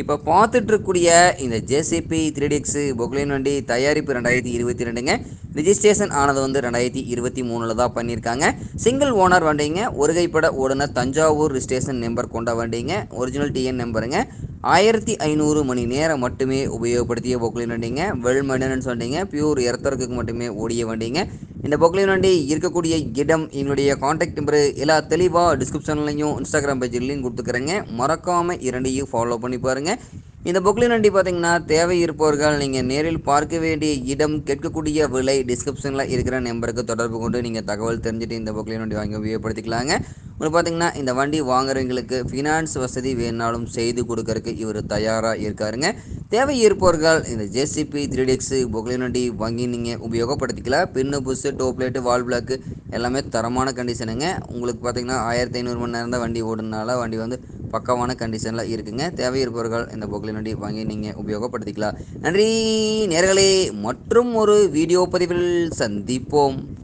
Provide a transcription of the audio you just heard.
இப்போ பார்த்துட்ருக்கக்கூடிய இந்த JCB three dx Poclain வண்டி தயாரிப்பு ரெண்டாயிரத்தி இருபத்தி ரெண்டுங்க. ரிஜிஸ்ட்ரேஷன் ஆனது வந்து ரெண்டாயிரத்தி இருபத்தி மூணில் தான் பண்ணியிருக்காங்க. சிங்கிள் ஓனர் வண்டிங்க ஒரு கைப்பட ஓடுனர் தஞ்சாவூர் ரிஜிஸ்ட்ரேஷன் நம்பர் கொண்ட வண்டிங்க ஒரிஜினல் டிஎன் நம்பருங்க ஆயிரத்தி ஐநூறு மணி நேரம் மட்டுமே உபயோகப்படுத்திய பொக்லின் வண்டிங்க வெல் மெயின்டெனன்ஸ் வண்டிங்க பியூர் இரத்தருக்கு மட்டுமே ஓடிய வண்டிங்க. இந்த பொக்லின் வண்டி இருக்கக்கூடிய இடம் எங்களுடைய காண்டாக்ட் நம்பரு எல்லா தெளிவாக டிஸ்கிரிப்ஷன்லையும் இன்ஸ்டாகிராம் பேஜ்லையும் கொடுத்துக்கிறேங்க. மறக்காமல் இரண்டையும் ஃபாலோ பண்ணி பாருங்கள் இந்த பொக்லின் வண்டி பார்த்தீங்கன்னா தேவை இருப்பவர்கள் நீங்கள் நேரில் பார்க்க வேண்டிய இடம் கேட்கக்கூடிய விலை டிஸ்கிரிப்ஷனில் இருக்கிற நம்பருக்கு தொடர்பு கொண்டு நீங்கள் தகவல் தெரிஞ்சுட்டு இந்த பொக்லின் வண்டி வாங்கி உபயோகப்படுத்திக்கலாங்க. உங்களுக்கு பார்த்தீங்கன்னா இந்த வண்டி வாங்குறவங்களுக்கு ஃபினான்ஸ் வசதி வேணாலும் செய்து கொடுக்கறதுக்கு இவர் தயாராக இருக்காருங்க. தேவை இருப்பவர்கள் இந்த ஜேசிபி த்ரீ டிஎக்ஸு பொக்லின் வண்டி வாங்கி நீங்கள் உபயோகப்படுத்திக்கலாம் பின்னு புஸ்ஸு டோப்லேட்டு வால் பிளாக்கு எல்லாமே தரமான கண்டிஷனுங்க உங்களுக்கு பார்த்தீங்கன்னா ஆயிரத்தி ஐநூறு மணி நேரம் தான் வண்டி ஓடுனால வண்டி வந்து பக்காவான கண்டிஷனில் இருக்குங்க. தேவை இருப்பவர்கள் இந்த பொக்லின் வண்டி வாங்கி நீங்கள் உபயோகப்படுத்திக்கலாம். நன்றி நேர்களே. மற்றும் ஒரு வீடியோ பதிவில் சந்திப்போம்.